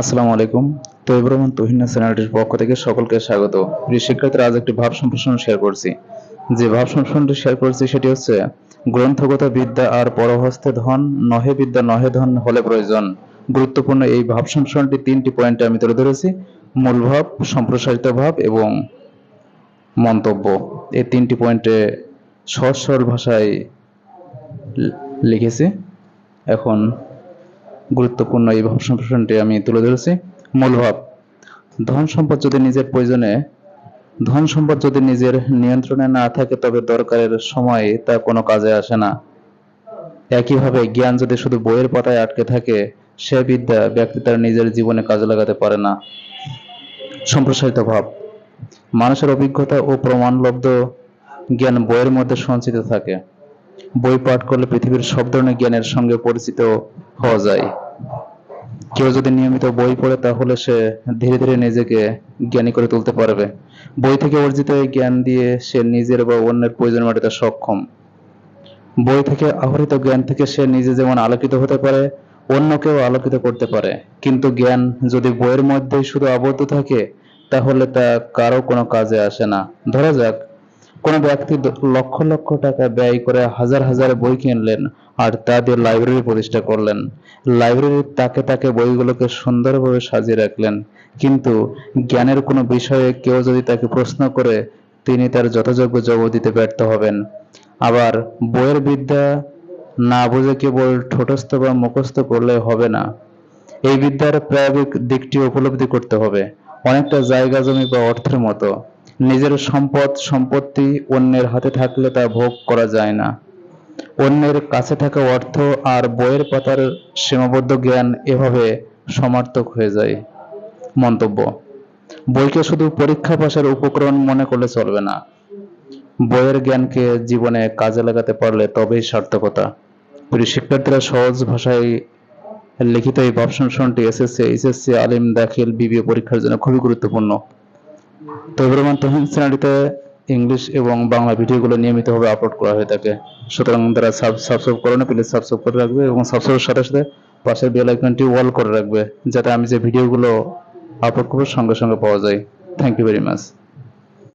আসসালামু আলাইকুম। তো ইব্রাহিম তুহিনা চ্যানেলটির পক্ষ থেকে সকলকে স্বাগত। প্রিয় শিক্ষার্থীরা, আজ একটি ভাব সম্প্রসারণ শেয়ার করছি। যে ভাব সম্প্রসারণটি শেয়ার করছি, সেটি হচ্ছে গ্রন্থগত বিদ্যা আর পরহস্তে ধন নহে বিদ্যা নহে ধন হলে প্রয়োজন। গুরুত্বপূর্ণ এই ভাব সম্প্রসারণটি তিনটি পয়েন্টে আমি তুলে ধরেছি। মূল ভাব, সম্প্রসারিত ভাব এবং মন্তব্য। এই তিনটি পয়েন্টে সহজ সরল ভাষায় লিখেছি। এখন গুরুত্বপূর্ণ এই ভাব সম্প্রসারণটি আমি তুলে ধরেছি। মূল ভাব, ধন সম্পদ যদি নিজের প্রয়োজনে, ধন সম্পদ যদি নিজের নিয়ন্ত্রণে না থাকে, তবে দরকারের সময় তা কোনো কাজে আসে না। একইভাবে জ্ঞান যদি শুধু বইয়ের পাতায় আটকে থাকে, সে বিদ্যা ব্যক্তি তার নিজের জীবনে কাজে লাগাতে পারে না। সম্প্রসারিত ভাব, মানুষের অভিজ্ঞতা ও প্রমাণলব্ধ জ্ঞান বইয়ের মধ্যে সঞ্চিত থাকে। বই পাঠ করলে পৃথিবীর সব ধরনের জ্ঞানের সঙ্গে পরিচিত হওয়া যায়। কেউ যদি নিয়মিত বই পড়ে, তাহলে সে ধীরে ধীরে নিজেকে জ্ঞানী করে তুলতে পারবে। বই থেকে অর্জিত এই জ্ঞান দিয়ে সে নিজের বা অন্যের প্রয়োজন মেটাতে সক্ষম। বই থেকে আহরিত জ্ঞান থেকে সে নিজে যেমন আলোকিত হতে পারে, অন্যকেও আলোকিত করতে পারে। কিন্তু জ্ঞান যদি বইয়ের মধ্যেই শুধু আবদ্ধ থাকে, তাহলে তা কারও কোনো কাজে আসে না। ধরা যাক কোনো ব্যক্তি লক্ষ লক্ষ টাকা ব্যয় করে হাজার হাজার বই কিনলেন আর তা দিয়ে লাইব্রেরি প্রতিষ্ঠা করলেন। লাইব্রেরির তাকে তাকে বইগুলোকে সুন্দরভাবে সাজিয়ে রাখলেন। কিন্তু জ্ঞানের কোনো বিষয়ে কেউ যদি তাকে প্রশ্ন করে, তিনি তার যথাযোগ্য জবাব দিতে ব্যর্থ হবেন। আবার বইয়ের বিদ্যা না বুঝে কেবল ঠোঁটস্থ বা মুখস্থ করলে হবে না। এই বিদ্যার প্রায়োগিক দিকটি উপলব্ধি করতে হবে। অনেকটা জায়গা জমি বা অর্থের মতো। নিজের সম্পদ, সম্পত্তি অন্যের হাতে থাকলে তা ভোগ করা যায় না। অন্যের কাছে থাকা অর্থ আর বইয়ের পাতার সীমাবদ্ধ জ্ঞান এভাবে সমার্থক হয়ে যায়। মন্তব্য, বইকে শুধু পরীক্ষা পাশের উপকরণ মনে করলে চলবে না। বইয়ের জ্ঞানকে জীবনে কাজে লাগাতে পারলে তবেই সার্থকতা। শিক্ষার্থীরা, সহজ ভাষায় লিখিত এই ভাব সংশোধনটি এসএসসি, এইচএসসি, আলিম, দাখিল, বিবিএ পরীক্ষার জন্য খুবই গুরুত্বপূর্ণ। তো এবার তহিন চ্যানেলটিতে ইংলিশ এবং বাংলা ভিডিওগুলো নিয়মিতভাবে আপলোড করা হয়ে থাকে। সুতরাং তারা সাবস্ক্রাইব করে না প্লিজ সাবস্ক্রাইব করে রাখবে এবং সাবস্ক্রাইবের সাথে সাথে পাশের বেল আইকনটি ওয়াল করে রাখবে, যাতে আমি যে ভিডিওগুলো আপলোড করব সঙ্গে সঙ্গে পাওয়া যায়। Thank you very much